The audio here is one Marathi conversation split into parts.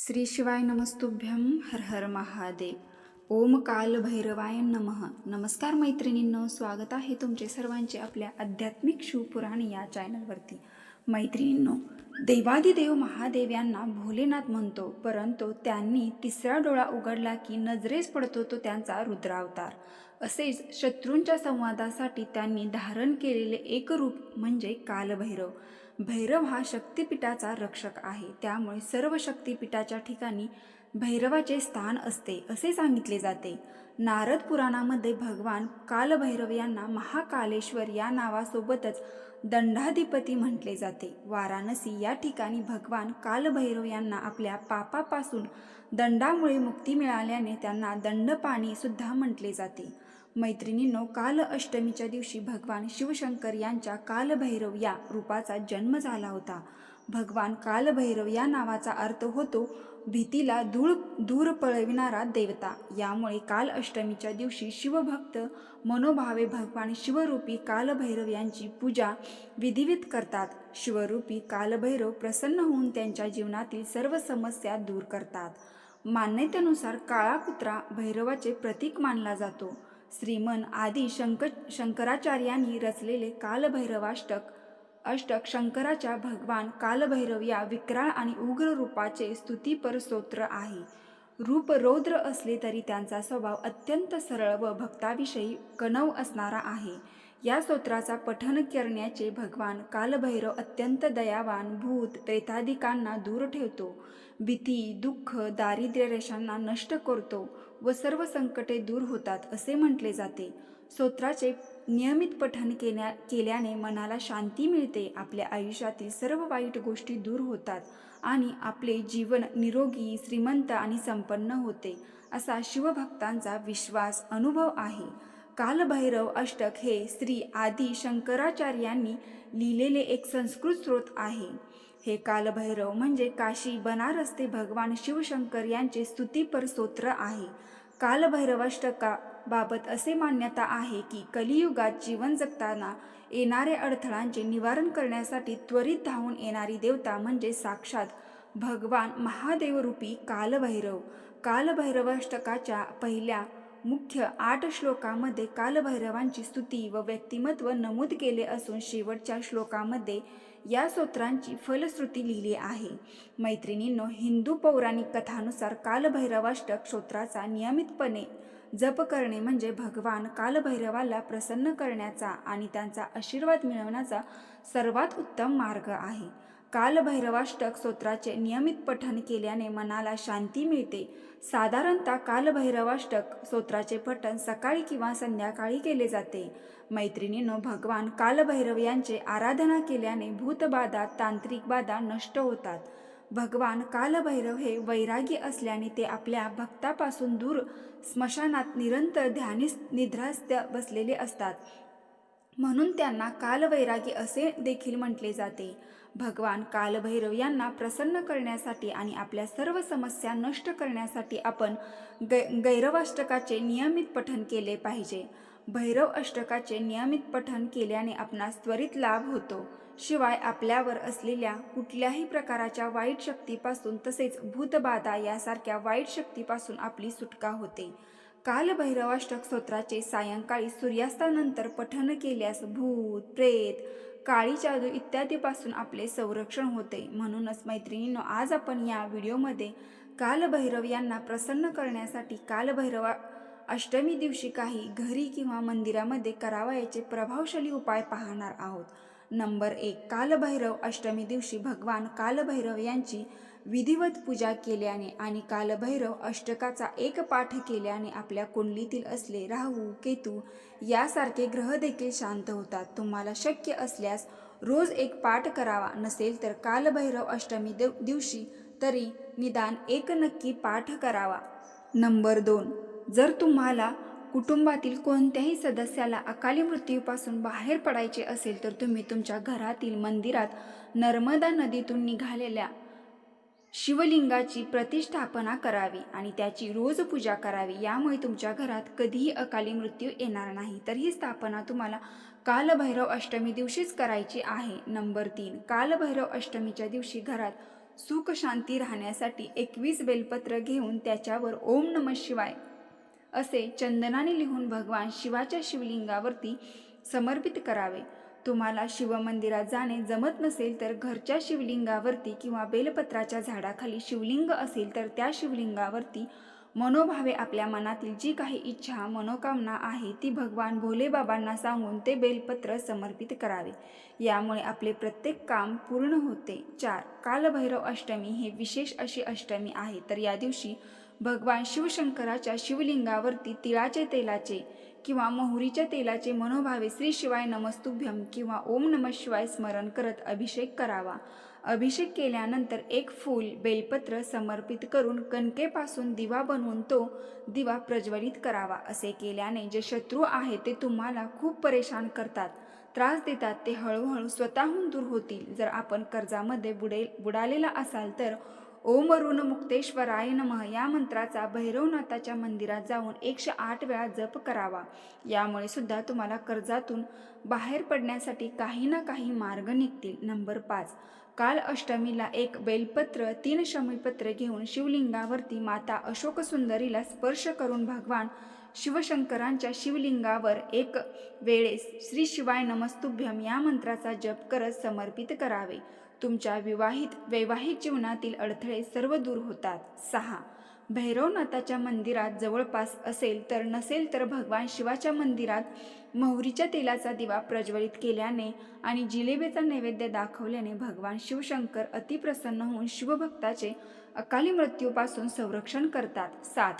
श्री शिवाय नमस्तुभ्यम हर हर महादेव. ओम काल भैरवाय नमः. नमस्कार मैत्रिणींनो स्वागत आहे तुमचे सर्वांचे आपल्या आध्यात्मिक शिवपुराण या चॅनलवरती. मैत्रिणींनो देवादिदेव महादेव यांना भोलेनाथ म्हणतो परंतु त्यांनी तिसरा डोळा उघडला की नजरेस पडतो तो त्यांचा रुद्रावतार. असेच शत्रूंच्या संवादासाठी त्यांनी धारण केलेले एक रूप म्हणजे कालभैरव. भैरव हा शक्तिपीठाचा रक्षक आहे. त्यामुळे सर्व शक्तिपीठाच्या ठिकाणी भैरवाचे स्थान असते असे सांगितले जाते. नारद पुराणामध्ये भगवान कालभैरव यांना महाकालेश्वर या नावासोबतच दंडाधिपती म्हटले जाते. वाराणसी या ठिकाणी भगवान कालभैरव यांना आपल्या पापापासून दंडामुळे मुक्ती मिळाल्याने त्यांना दंडपाणी सुद्धा म्हटले जाते. मैत्रिणींनो काल अष्टमीच्या दिवशी भगवान शिवशंकर यांच्या कालभैरव या रूपाचा जन्म झाला होता. भगवान कालभैरव या नावाचा अर्थ होतो भीतीला धूळ दूर पळविणारा देवता. यामुळे काल अष्टमीच्या दिवशी शिवभक्त मनोभावे भगवान शिवरूपी कालभैरव यांची पूजा विधिवित करतात. शिवरूपी कालभैरव प्रसन्न होऊन त्यांच्या जीवनातील सर्व समस्या दूर करतात. मान्यतेनुसार काळा कुत्रा भैरवाचे प्रतीक मानला जातो. श्रीमन आदी शंक शंकराचार्यांनी रचलेले कालभैरवाष्टक अष्टक शंकराच्या भगवान कालभैरव या विक्राळ आणि उग्र रूपाचे स्तुतीपर स्तोत्र आहे. रूप रौद्र असले तरी त्यांचा स्वभाव अत्यंत सरळ व भक्ताविषयी कणव असणारा आहे. या स्तोत्राचा पठन करण्याचे भगवान कालभैरव अत्यंत दयावान भूत प्रेतादिकांना दूर ठेवतो. भीती दुःख दारिद्र्य रेषांना नष्ट करतो. व सर्व संकटे दूर होतात असे म्हटले जाते. स्तोत्राचे नियमित पठन केल्या केल्याने मनाला शांती मिळते. आपल्या आयुष्यातील सर्व वाईट गोष्टी दूर होतात आणि आपले जीवन निरोगी श्रीमंत आणि संपन्न होते असा शिवभक्तांचा विश्वास अनुभव आहे. कालभैरव अष्टक हे श्री आदी शंकराचार्यांनी लिहिलेले एक संस्कृत स्रोत आहे. हे कालभैरव म्हणजे काशी बनारस ते भगवान शिवशंकर यांचे स्तुतीपर स्तोत्र आहे. कालभैरवाष्टका बाबत असे मान्यता आहे की कलियुगात जीवन जगताना येणाऱ्या अडथळांचे निवारण करण्यासाठी त्वरित धावून येणारी देवता म्हणजे साक्षात भगवान महादेवरूपी कालभैरव. कालभैरवाष्टकाच्या पहिल्या मुख्य आठ श्लोकामध्ये कालभैरवांची स्तुती व व्यक्तिमत्व नमूद केले असून शेवटच्या श्लोकामध्ये या स्तोत्रांची फलश्रुती लिहिली आहे. मैत्रिणींनो हिंदू पौराणिक कथानुसार कालभैरवाष्टक स्तोत्राचा नियमितपणे जप करणे म्हणजे भगवान कालभैरवाला प्रसन्न करण्याचा आणि त्यांचा आशीर्वाद मिळवण्याचा सर्वात उत्तम मार्ग आहे. कालभैरवाष्टक स्तोत्राचे नियमित पठन केल्याने मनाला शांती मिळते. साधारणतः कालभैरवाष्टक स्तोत्राचे पठण सकाळी किंवा संध्याकाळी केले जाते. मैत्रिणीनं भगवान कालभैरव यांचे आराधना केल्याने भूतबाधा तांत्रिक बाधा नष्ट होतात. भगवान कालभैरव हे वैरागी असल्याने ते आपल्या भक्तापासून दूर स्मशानात निरंतर ध्यानीस निद्रास्त बसलेले असतात. म्हणून त्यांना कालवैरागी असे देखील म्हटले जाते. भगवान कालभैरव यांना प्रसन्न करण्यासाठी आणि आपल्या सर्व समस्या नष्ट करण्यासाठी आपण गै गैरवाष्टकाचे नियमित पठन केले पाहिजे. भैरव अष्टकाचे नियमित पठन केल्याने आपणास त्वरित लाभ होतो. शिवाय आपल्यावर असलेल्या कुठल्याही प्रकाराच्या वाईट शक्तीपासून तसेच भूतबाधा यासारख्या वाईट शक्तीपासून आपली सुटका होते. कालभैरवाष्टक स्तोत्राचे सायंकाळी सूर्यास्तानंतर पठन केल्यास भूत प्रेत काळी जादू इत्यादीपासून आपले संरक्षण होते. म्हणूनच मैत्रिणींनो आज आपण या व्हिडिओमध्ये कालभैरव यांना प्रसन्न करण्यासाठी कालभैरवा अष्टमी दिवशी काही घरी किंवा मंदिरामध्ये करावयाचे प्रभावशाली उपाय पाहणार आहोत. नंबर एक कालभैरव अष्टमी दिवशी भगवान कालभैरव यांची विधिवत पूजा केल्याने आणि कालभैरव अष्टकाचा एक पाठ केल्याने आपल्या कुंडलीतील असले राहू केतू यासारखे ग्रह देखील शांत होतात. तुम्हाला शक्य असल्यास रोज एक पाठ करावा. नसेल तर कालभैरव अष्टमी दिव दिवशी तरी निदान एक नक्की पाठ करावा. नंबर दोन. जर तुम्हाला कुटुंबातील कोणत्याही सदस्याला अकाली मृत्यूपासून बाहेर पडायचे असेल तर तुम्ही तुमच्या घरातील मंदिरात नर्मदा नदीतून निघालेल्या शिवलिंगाची प्रतिष्ठापना करावी आणि त्याची रोज पूजा करावी यामुळे तुमच्या घरात कधीही अकाली मृत्यू येणार नाही. तर ही स्थापना तुम्हाला कालभैरव अष्टमी दिवशीच करायची आहे. नंबर तीन. कालभैरव अष्टमीच्या दिवशी घरात सुख शांती राहण्यासाठी एकवीस बेलपत्र घेऊन त्याच्यावर ओम नम शिवाय असे चंदनाने लिहून भगवान शिवाच्या शिवलिंगावरती समर्पित करावे. तुम्हाला शिवमंदिरात जाणे जमत नसेल तर घरच्या शिवलिंगावरती किंवा बेलपत्राच्या झाडाखाली शिवलिंग असेल तर त्या शिवलिंगावरती मनोभावे आपल्या मनातील जी काही इच्छा मनोकामना आहे ती भगवान भोलेबाबांना सांगून ते बेलपत्र समर्पित करावे. यामुळे आपले प्रत्येक काम पूर्ण होते. चार कालभैरव अष्टमी हे विशेष अशी अष्टमी आहे. तर या दिवशी भगवान शिवशंकराच्या शिवलिंगावरती तिळाचे तेलाचे किंवा मोहरीच्या तेलाचे मनोभावे श्री शिवाय नमस्तुभ्यम किंवा ओम नम शिवाय स्मरण करत अभिषेक करावा. अभिषेक केल्यानंतर एक फूल बेलपत्र समर्पित करून कणकेपासून दिवा बनवून तो दिवा प्रज्वलित करावा असे केल्याने जे शत्रू आहेत ते तुम्हाला खूप परेशान करतात. त्रास देतात ते हळूहळू स्वतःहून दूर होतील. जर आपण कर्जामध्ये बुडे बुडालेला असाल तर ओम ऋण मुक्तेश्वराय नमः. या मंत्राचा भैरवनाथाच्या मंदिरात जाऊन एकशे आठ वेळा जप करावा. यामुळे सुद्धा तुम्हाला कर्जातून बाहेर पडण्यासाठी काही ना काही मार्ग निघतील. नंबर पाच. काल अष्टमीला एक बेलपत्र तीन शमीपत्र घेऊन शिवलिंगावरती माता अशोक सुंदरीला स्पर्श करून भगवान शिवशंकरांच्या शिवलिंगावर एक वेळेस श्री शिवाय नमस्तुभ्यम या मंत्राचा जप करत समर्पित करावे. तुमच्या विवाहित वैवाहिक जीवनातील अडथळे सर्व दूर होतात. सहा. भैरवनाथाच्या मंदिरात जवळपास असेल तर नसेल तर भगवान शिवाच्या मंदिरात मोहरीच्या तेलाचा दिवा प्रज्वलित केल्याने आणि जिलेबीचा नैवेद्य दाखवल्याने भगवान शिवशंकर अतिप्रसन्न होऊन शिवभक्ताचे अकाली मृत्यूपासून संरक्षण करतात. सात.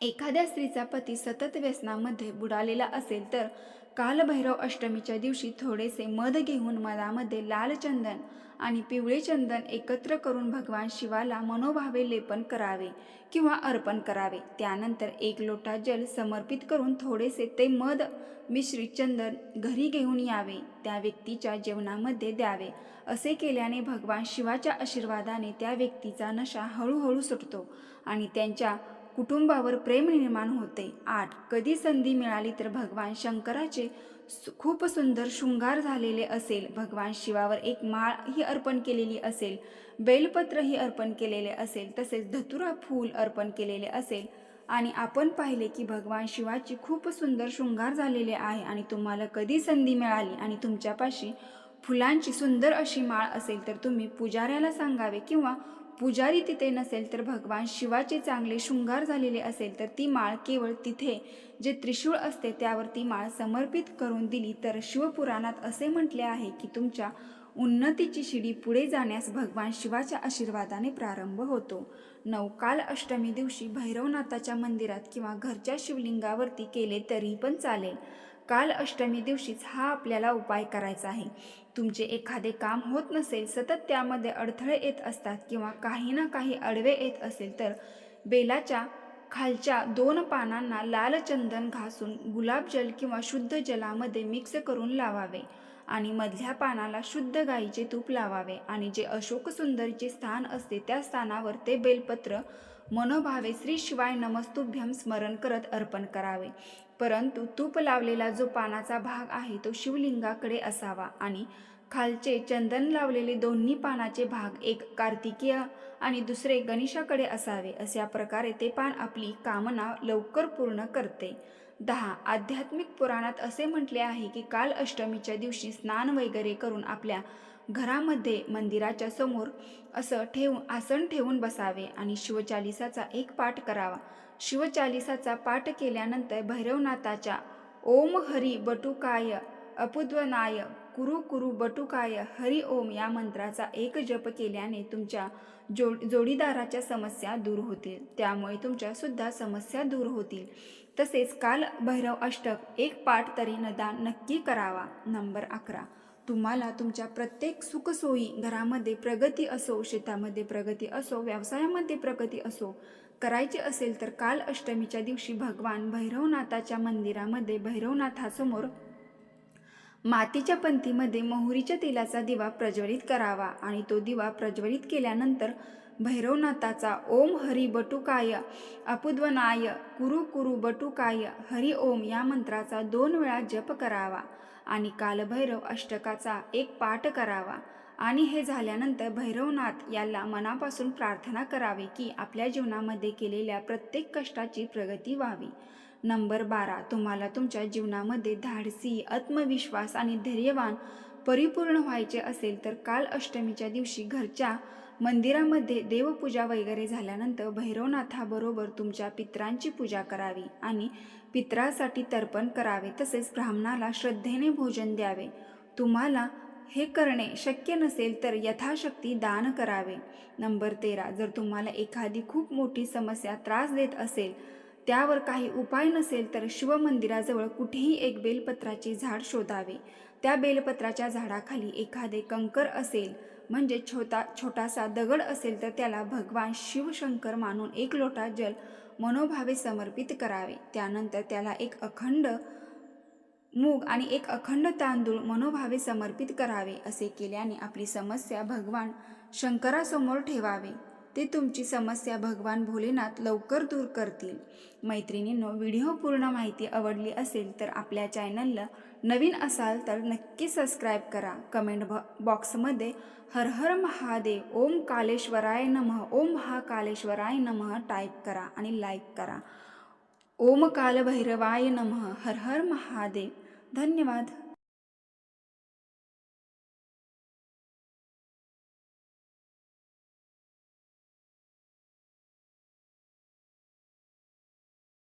एखाद्या स्त्रीचा पती सतत व्यसनामध्ये बुडालेला असेल तर कालभैरव अष्टमीच्या दिवशी थोडेसे मध घेऊन मधामध्ये लाल चंदन आणि पिवळे चंदन एकत्र करून भगवान शिवाला मनोभावे लेपन करावे किंवा अर्पण करावे. त्यानंतर एक लोटा जल समर्पित करून थोडेसे ते मध मिश्रित चंदन घरी घेऊन यावे. त्या व्यक्तीच्या जेवणामध्ये द्यावे. असे केल्याने भगवान शिवाच्या आशीर्वादाने त्या व्यक्तीचा नशा हळूहळू सुटतो आणि त्यांच्या कुटुंबावर प्रेम निर्माण होते. आठ कधी संधी मिळाली तर भगवान शंकराचे सु- खूप सुंदर शृंगार झालेले असेल. भगवान शिवावर एक माळ ही अर्पण केलेली असेल. बेलपत्र ही अर्पण केलेले असेल. तसेच धतुरा फूल अर्पण केलेले असेल. आणि आपण पाहिले की भगवान शिवाची खूप सुंदर शृंगार झालेले आहे आणि तुम्हाला कधी संधी मिळाली आणि तुमच्यापाशी फुलांची सुंदर अशी माळ असेल तर तुम्ही पुजाऱ्याला सांगावे किंवा पुजारी तिथे नसेल तर भगवान शिवाचे चांगले शृंगार झालेले असेल तर ती माळ केवळ तिथे जे त्रिशूळ असते त्यावर ती माळ समर्पित करून दिली तर शिवपुराणात असे म्हटले आहे की तुमच्या उन्नतीची शिडी पुढे जाण्यास भगवान शिवाच्या आशीर्वादाने प्रारंभ होतो. नवकाल अष्टमी दिवशी भैरवनाथाच्या मंदिरात किंवा घरच्या शिवलिंगावरती केले तरी पण चालेल. काल अष्टमी दिवशीच हा आपल्याला उपाय करायचा आहे. तुमचे एखादे काम होत नसेल सतत त्यामध्ये अडथळे येत असतात किंवा काही ना काही अडवे येत असेल तर बेलाच्या खालच्या दोन पानांना लाल चंदन घासून गुलाबजल किंवा शुद्ध जलामध्ये मिक्स करून लावावे आणि मधल्या पानाला शुद्ध गाईचे तूप लावावे आणि जे अशोक सुंदरीचे स्थान असते त्या स्थानावर ते बेलपत्र मनोभावे श्री शिवाय नमस्तुभ्यम स्मरण करत अर्पण करावे. परंतु तूप लावलेला जो पानाचा भाग आहे तो शिवलिंगाकडे असावा आणि खालचे चंदन लावलेले दोन्ही पानाचे भाग एक कार्तिकीय आणि दुसरे गणेशाकडे असावे अशा प्रकारे ते पान आपली कामना लवकर पूर्ण करते. दहा. आध्यात्मिक पुराणात असे म्हटले आहे की काल अष्टमीच्या दिवशी स्नान वगैरे करून आपल्या घरामध्ये मंदिराच्या समोर असं ठेवून आसन ठेवून बसावे आणि शिवचालिसाचा एक पाठ करावा. शिवचालिसाचा पाठ केल्यानंतर भैरवनाथाच्या ओम हरी बटुकाय अपुद्वनाय कुरु कुरु बटुकाय हरि ओम या मंत्राचा एक जप केल्याने तुमच्या जो जोडीदाराच्या समस्या दूर होतील. त्यामुळे तुमच्या सुद्धा समस्या दूर होतील. तसेच काल भैरव अष्टक एक पाठ तरी नदान नक्की करावा. नंबर अकरा. तुम्हाला तुमच्या प्रत्येक सुखसोयी घरामध्ये प्रगती असो शेतामध्ये प्रगती असो व्यवसायामध्ये प्रगती असो करायची असेल तर काल अष्टमीच्या दिवशी भगवान भैरवनाथाच्या मंदिरामध्ये भैरवनाथासमोर मातीच्या पंथीमध्ये मोहरीच्या तेलाचा दिवा प्रज्वलित करावा आणि तो दिवा प्रज्वलित केल्यानंतर भैरवनाथाचा ओम हरी बटुकाय अपुद्वनाय कुरु कुरु बटुकाय हरी ओम या मंत्राचा दोन वेळा जप करावा आणि कालभैरव अष्टकाचा एक पाठ करावा. आणि हे झाल्यानंतर भैरवनाथ याला मनापासून प्रार्थना करावी की आपल्या जीवनामध्ये केलेल्या प्रत्येक कष्टाची प्रगती व्हावी. नंबर बारा. तुम्हाला तुमच्या जीवनामध्ये धाडसी आत्मविश्वास आणि धैर्यवान परिपूर्ण व्हायचे असेल तर काल अष्टमीच्या दिवशी घरच्या मंदिरामध्ये देवपूजा वगैरे झाल्यानंतर भैरवनाथाबरोबर तुमच्या पित्रांची पूजा करावी आणि पित्रासाठी तर्पण करावे तसेच ब्राह्मणाला श्रद्धेने भोजन द्यावे. तुम्हाला हे करणे शक्य नसेल तर यथाशक्ती दान करावे. नंबर तेरा. जर तुम्हाला एखादी खूप मोठी समस्या त्रास देत असेल त्यावर काही उपाय नसेल तर शिवमंदिराजवळ कुठेही एक बेलपत्राचे झाड शोधावे. त्या बेलपत्राच्या झाडाखाली एखादे कंकर असेल म्हणजे छोटा छोटासा दगड असेल तर त्याला भगवान शिवशंकर मानून एक लोटा जल मनोभावे समर्पित करावे. त्यानंतर त्याला एक अखंड मूग आणि एक अखंड तांदूळ मनोभावे समर्पित करावे असे केल्याने आपली समस्या भगवान शंकरासमोर ठेवावे. ते तुमची समस्या भगवान भोलेनाथ लवकर दूर करतील. मैत्रिणींनो व्हिडिओ पूर्ण माहिती आवडली असेल तर आपल्या चॅनलला नवीन असाल तर नक्की सबस्क्राईब करा. कमेंट ब बॉक्समध्ये हर हर महादेव ओम कालेश्वराय नमः ओम महाकालेश्वराय नमः टाईप करा आणि लाईक करा. ओम कालभैरवाय नमः हर हर महादेव. धन्यवाद.